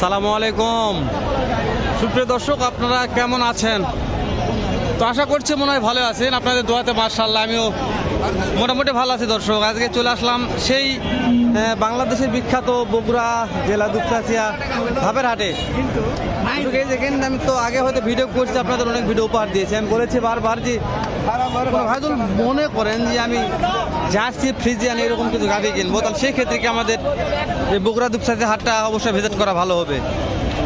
সালামু আলাইকুম। সুপ্রিয় দর্শক, আপনারা কেমন আছেন? তো আশা করছি মনে হয় ভালো আছেন। আপনাদের দোয়াতে মার্শাল্লাহ আমিও মোটামুটি ভালো আছি দর্শক। আজকে চলে আসলাম সেই বাংলাদেশের বিখ্যাত বগুড়া জেলা দুপচাচিয়া ভাবের হাটে। আমি তো আগে হয়তো ভিডিও করছি, আপনাদের অনেক ভিডিও উপহার দিয়েছি। আমি বলেছি বারবার যে ভাইদুল মনে করেন যে আমি জার্সি ফ্রিজিয়ান এরকম কিছু গাভি কিনবো তাহলে সেই ক্ষেত্রে কি আমাদের এই বগুড়া দুপসাতে হাটটা অবশ্যই ভিজিট করা ভালো হবে?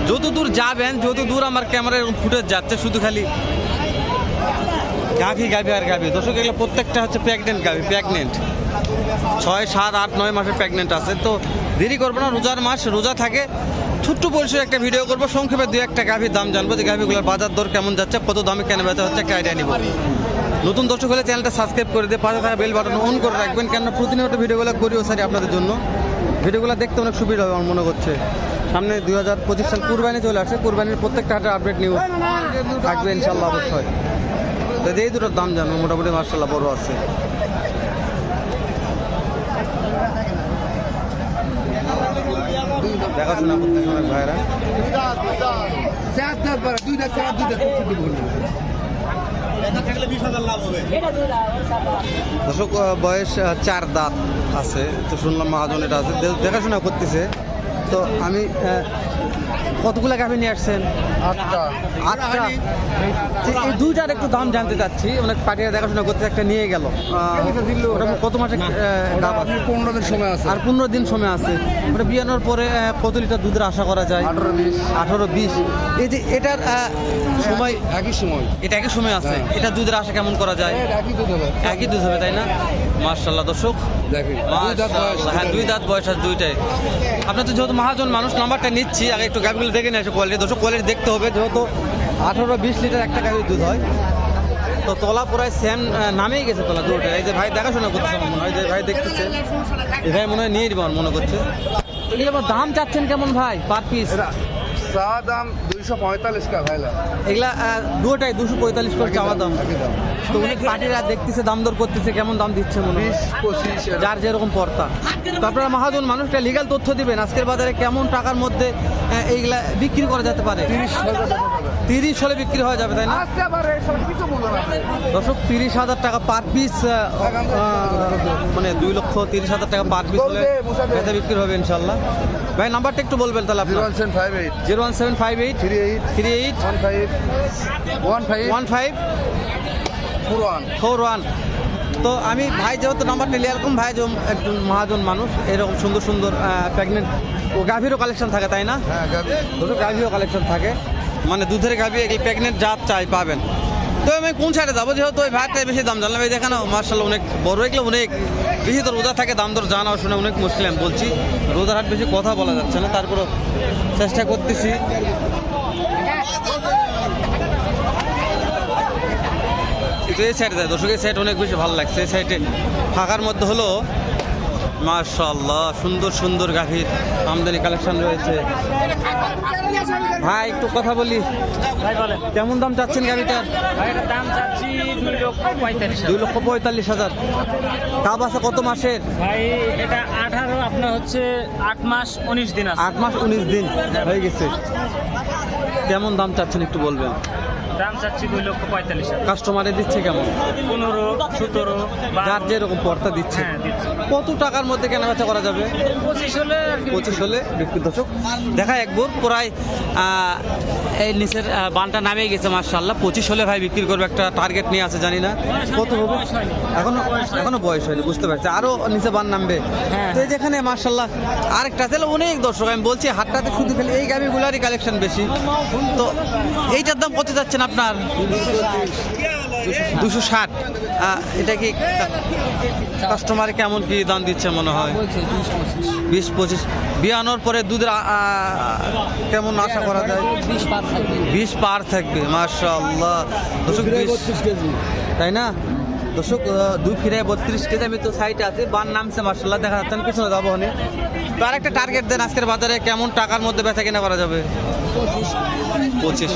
যত দূর যাবেন যত দূর আমার ক্যামেরা এরকম ফুটেজ যাচ্ছে শুধু খালি গাভি গাভি আর গাভি দর্শক এগুলো প্রত্যেকটা হচ্ছে প্রেগনেন্ট গাভি প্রেগনেন্ট ছয় সাত আট নয় মাসের প্রেগনেন্ট আছে। তো দেরি করব না রোজার মাস রোজা থাকে। ছোট্ট পরিসরে একটা ভিডিও করব সংক্ষেপে দু একটা গাভির দাম জানব যে গাভিগুলোর বাজার দর কেমন যাচ্ছে কত দামে কেন বেচা হচ্ছে একটা আইডিয়া নিব। নতুন দর্শক হলে চ্যানেলটা সাবস্ক্রাইব করে দিয়ে পাশে থাকা বেল বাটন অন করে রাখবেন কেন প্রতিনিয়ত ভিডিওগুলো করিও স্যার আপনাদের জন্য ভিডিওগুলো দেখতে অনেক সুবিধা হবে আমার মনে করছে সামনে দুই হাজার পঁচিশ সাল কুরবানি চলে আসছে কুরবানির প্রত্যেকটা হাটের আপডেট নিউজ থাকবে ইনশাল্লাহ অবশ্যই তো এই দুটোর দাম জানো মোটামুটি মার্শাল্লাহ বড় আছে দেখাশোনা করতেছে অনেক ভাইরা দর্শক বয়স চার দাঁত আছে। তো শুনলাম মহাজন এটা আছে। দেখাশোনা করতেছে। তো আমি কতগুলো গাভি নিয়ে আসছেন? আটটা। আটটা? তো এই দুইটার একটু দাম জানতে চাচ্ছি। অনেক পার্টিরা দেখাশোনা করতে একটা নিয়ে গেল। কত মাসে গাভ আছে? পনেরো দিন সময় আছে। আর পনেরো দিন সময় আছে। মানে বিয়ানোর পরে কত লিটার দুধের আশা করা যায়? আঠারো বিশ। আঠারো বিশ। এই যে এটার সময় একই সময়। এটা একই সময় আছে। হ্যাঁ। এটা দুধের আশা কেমন করা যায়? একই দুধ হবে। একই দুধ হবে তাই না? মার্শাল্লাহ দর্শক। হ্যাঁ দুই দাঁত বয়স আছে দুইটাই। আপনার তো যেহেতু মহাজন মানুষ নাম্বারটা নিচ্ছি আগে একটু গাভিগুলো দেখে নিয়ে আসো কোয়ালিটি দর্শক কোয়ালিটি দেখতে হবে যেহেতু আঠারো বিশ লিটার একটা গাভির দুধ হয়। তো তলা পুরায় সেম নামেই গেছে তলা দুটো এই যে ভাই দেখাশোনা করছে আমার মনে হয় যে ভাই দেখতেছে। এই ভাই মনে হয় নিয়ে যাব আমার মনে করছে। এগুলো দাম চাচ্ছেন কেমন ভাই পার পিস চা দাম দুইশো পঁয়তাল্লিশ টাকা ভাইলা। এগুলা দুটাই দুশো পঁয়তাল্লিশ করে চাওয়া দাম। তো অনেক পার্টিরা দেখতেছে দাম দর করতেছে কেমন দাম দিচ্ছে মনে হয়। পঁচিশ যার যেরকম পর্তা তো আপনারা মহাজন মানুষটা লিগাল তথ্য দিবেন। আজকের বাজারে কেমন টাকার মধ্যে এইগুলা বিক্রি করা যেতে পারে? তিরিশ হাজার। তিরিশ হলে বিক্রি হয়ে যাবে তাই না? দর্শক তিরিশ হাজার টাকা পার পিস মানে দুই লক্ষ তিরিশ হাজার টাকা পার পিস হলে বিক্রি হবে ইনশাল্লাহ ভাই নাম্বারটা একটু বলবেন তাহলে জিরো আপনার one seven five eight. Zero one seven five eight. Three eight. Three eight. One five one five. One five four one. Four one. তো আমি ভাই যেহেতু নাম্বারটা নিয়ে এরকম ভাই যে একজন মহাজন মানুষ এরকম সুন্দর সুন্দর প্রেগনেন্ট ও গাভীরও কালেকশন থাকে তাই না? হ্যাঁ গাভীও কালেকশন থাকে। মানে দুধের গাভী এই প্রেগনেন্ট জাত চাই, পাবেন। তো আমি কোন সাইডে যাব? যেহেতু ওই ভাতটাই বেশি দাম জানলাম। এই দেখানো মার্শাল অনেক বড় এগুলো অনেক বেশি তো রোজা থাকে, দাম দর জানা শুনে অনেক মুশকিল আমি বলছি। রোজার হাট বেশি কথা বলা যাচ্ছে না, তারপরও চেষ্টা করতেছি। কিন্তু এই সাইডে যায় দর্শক, এই সাইড অনেক বেশি ভালো লাগছে। এই সাইডে ফাঁকার মধ্যে হলো মার্শাল্লাহ সুন্দর সুন্দর গাভীর আমদানি কালেকশন রয়েছে। ভাই একটু কথা বলি। কেমন দাম চাচ্ছেন গাড়িটার দাম চাচ্ছি দুই লক্ষ পঁয়তাল্লিশ হাজার। কাপ আছে কত মাসের? ভাই এটা আঠারো আপনার হচ্ছে আট মাস উনিশ দিন আট মাস উনিশ দিন। হয়ে গেছে। কেমন দাম চাচ্ছেন একটু বলবেন? দাম চাচ্ছি দুই লক্ষ পঁয়তাল্লিশ কাস্টমারে দিচ্ছে কেমন? পনেরো সতেরো যার যেরকম পর্তা দিচ্ছে। হ্যাঁ কত টাকার মধ্যে কেনা বেচা করা যাবে? পঁচিশ হলে পঁচিশ হলে বিক্রি দর্শক দেখা একবার প্রায় এই নিচের বানটা নামিয়ে গেছে মার্শাল্লাহ পঁচিশ হলে ভাই বিক্রি করবে একটা টার্গেট নিয়ে আছে জানি না। কত হবে? এখনও এখনও বয়স হয়নি বুঝতে পারছি। আরও নিচে বান নামবে। হ্যাঁ। তো যেখানে মার্শাল্লাহ আরেকটা তাহলে অনেক দর্শক আমি বলছি হাটটাতে শুধু খালি এই গাড়িগুলারই কালেকশন বেশি। তো এইটার দাম কত যাচ্ছেন আপনার? দুশো ষাট। এটা কি কাস্টমারে কেমন কি দাম দিচ্ছে মনে হয়? বিশ পঁচিশ। বিয়ানোর পরে দুধের কেমন আশা করা যায়? বিশ পার থাকবে মাশাল্লাহ দর্শক, বিশ। তাই না? দর্শক দুই ফিরে বত্রিশ কেজি, আমি তো সাইটে আছে, বান নামছে মার্শাল্লাহ দেখা যাচ্ছে পিছনে যাব হনে তো আর একটা টার্গেট দেন, আজকের বাজারে কেমন টাকার মধ্যে বেচা কেনা করা যাবে? পঁচিশ।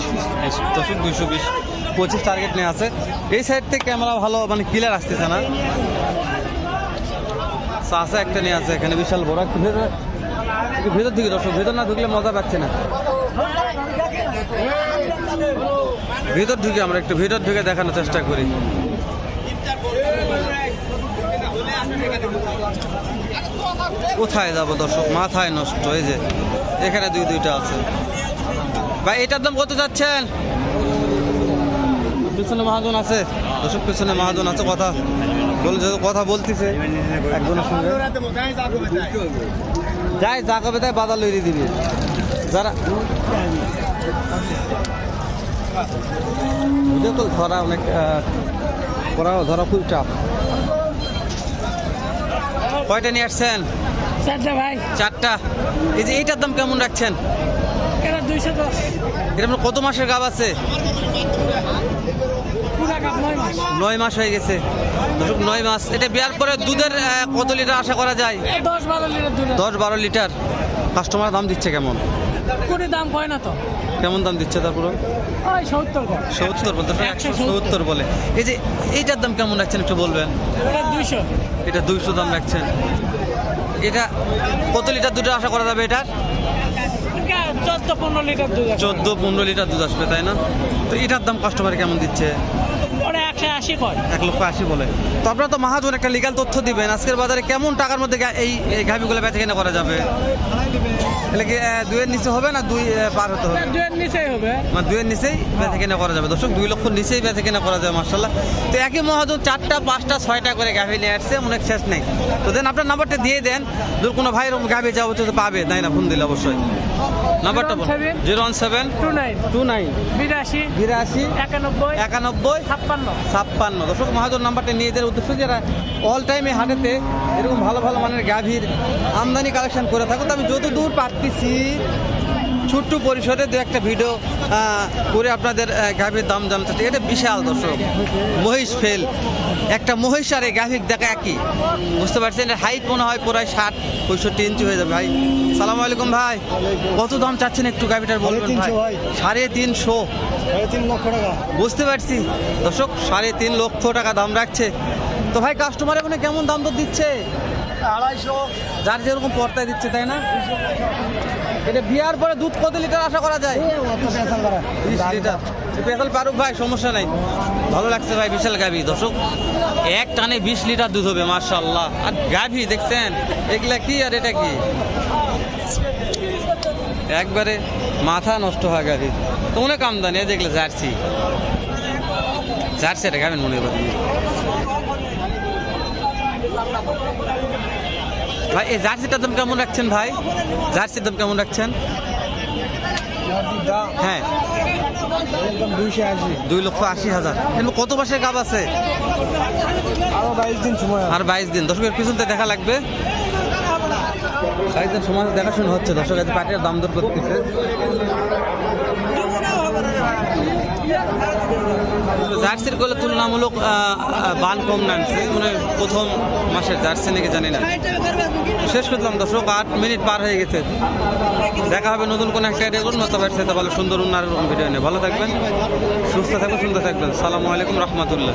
দর্শক দুইশো বিশ। পঁচিশ টার্গেট নিয়ে আছে। এই সাইড থেকে ক্যামেরা ভালো মানে ক্লিয়ার আসতেছে না। চাষা একটা নিয়ে আছে এখানে, বিশাল বড়। একটা একটু ভেতর দিকে দর্শক, ভেতর না ঢুকলে মজা পাচ্ছে না। ভেতর ঢুকে আমরা একটু ভেতর ঢুকে দেখানোর চেষ্টা করি। কোথায় যাব দর্শক? মাথায় নষ্ট, এই যে, এখানে দুই দুইটা আছে। ভাই এটার দাম কত যাচ্ছেন? পিছনে মহাজন আছে। দর্শক পিছনে মহাজন আছে কথা বলে কথা বলতেছে একজনের সঙ্গে। যাই যা কবে তাই বাজার লইয়ে দিবি। যারা তো ধরা অনেক করা ধরা খুব চাপ কয়টা নিয়ে আসছেন? চারটা ভাই। চারটা। এই যে এইটার দাম কেমন রাখছেন? এটা দুইশো দশ। এটা কত মাসের গাব আছে? নয় মাস। হয়ে গেছে। নয় মাস। এটা বিয়ার পরে দুধের কত লিটার আশা করা যায়? দশ বারো লিটার দশ বারো লিটার। কাস্টমার দাম দিচ্ছে কেমন? দাম কয় না তো? কেমন দাম দিচ্ছে তারপরে সত্তর বলতে একশো সত্তর। বলে। এই যে এইটার দাম কেমন রাখছেন একটু বলবেন? এটা দুইশো। এটা দুইশো দাম রাখছেন। এটা কত লিটার দুধ আশা করা যাবে এটার? চোদ্দ পনেরো লিটার দুধ চোদ্দ পনেরো লিটার দুধ আসবে তাই না? তো এটার দাম কাস্টমার কেমন দিচ্ছে? ওরা একশো আশি কয়। এক লক্ষ আশি বলে। তো আপনারা তো মাহাজন একটা লিগাল তথ্য দিবেন আজকের বাজারে কেমন টাকার মধ্যে এই গাভিগুলো বেচা কেনা করা যাবে? তাহলে কি আহ, নিচে হবে না দুই পার হতে হবে? দুয়ের নিচেই হবে। মানে দুইয়ের নিচেই বেচা কেনা করা যাবে। দর্শক দুই লক্ষ নিচেই বেচা কেনা করা যাবে মার্শাল্লাহ তো একই মহাজন চারটা পাঁচটা ছয়টা করে গাভি নিয়ে আসছে অনেক শেষ নেই। তো দেন আপনার নাম্বারটা দিয়ে দেন। দূর কোনো ভাই এরকম গাভি যাব তো পাবে। তাই না ফোন দিলে অবশ্যই। নাম্বারটা zero one seven two nine two nine বিরাশি বিরাশি একানব্বই একানব্বই ছাপ্পান্ন। ছাপ্পান্ন। দর্শক মহাজন নাম্বারটা নিয়ে দেওয়ার উদ্দেশ্য যারা অল টাইমে হাটেতে এরকম ভালো ভালো মানের গাভীর আমদানি কালেকশন করে থাকুন তো আমি যত দূর পারতেছি ছোট্ট পরিসরে দু একটা ভিডিও করে আপনাদের গাভীর দাম জানতে চাই। এটা বিশাল দর্শক। মহিষ ফেল। একটা মহিষ আর এই গাভীর দেখা একই। বুঝতে পারছেন? এর হাইট মনে হয় প্রায় ষাট পঁয়ষট্টি ইঞ্চি হয়ে যাবে ভাই। সালাম আলাইকুম ভাই। কত দাম চাচ্ছেন একটু গাভীটার বলবেন ভাই? সাড়ে তিনশো। বুঝতে পারছি। দর্শক সাড়ে তিন লক্ষ টাকা দাম রাখছে। তো ভাই কাস্টমার এখানে কেমন দাম তো দিচ্ছে? আড়াইশো যার যেরকম পর্তায় দিচ্ছে তাই না? এটা বিয়ার পরে দুধ কত লিটার আশা করা যায়? লিটার। পারুক ভাই সমস্যা নাই। ভালো লাগছে ভাই বিশাল গাভি। দর্শক এক টানে বিশ লিটার দুধ হবে মার্শাল্লাহ আর গাভি দেখছেন? এগুলা কি আর এটা কি? একবারে মাথা নষ্ট হয় গাভি তো অনেক আমদানি দেখলে জার্সি। জার্সি এটা গাবেন মনে হয় ভাই, এই জার্সিটার দাম কেমন রাখছেন ভাই? জার্সির দাম কেমন রাখছেন? হ্যাঁ। দুই লক্ষ আশি হাজার। কত মাসের গাব আছে? আরও বাইশ দিন। দর্শকের পিছনতে দেখা লাগবে। বাইশ দিন সময় দেখাশোনা হচ্ছে। দর্শক আজ পাটির দাম দর করতেছে। জার্সির করলে তুলনামূলক বান কম নামছে। মানে প্রথম মাসের জার্সি নাকি জানি না। শেষ করলাম, দর্শক, আট মিনিট পার হয়ে গেছে। দেখা হবে নতুন কোনো একটা আইডিয়া করুন তবে সেটা ভালো সুন্দর আর ভিডিও নিয়ে। ভালো থাকবেন, সুস্থ থাকবেন, সুন্দর থাকবেন। সালামু আলাইকুম রহমতুল্লাহ।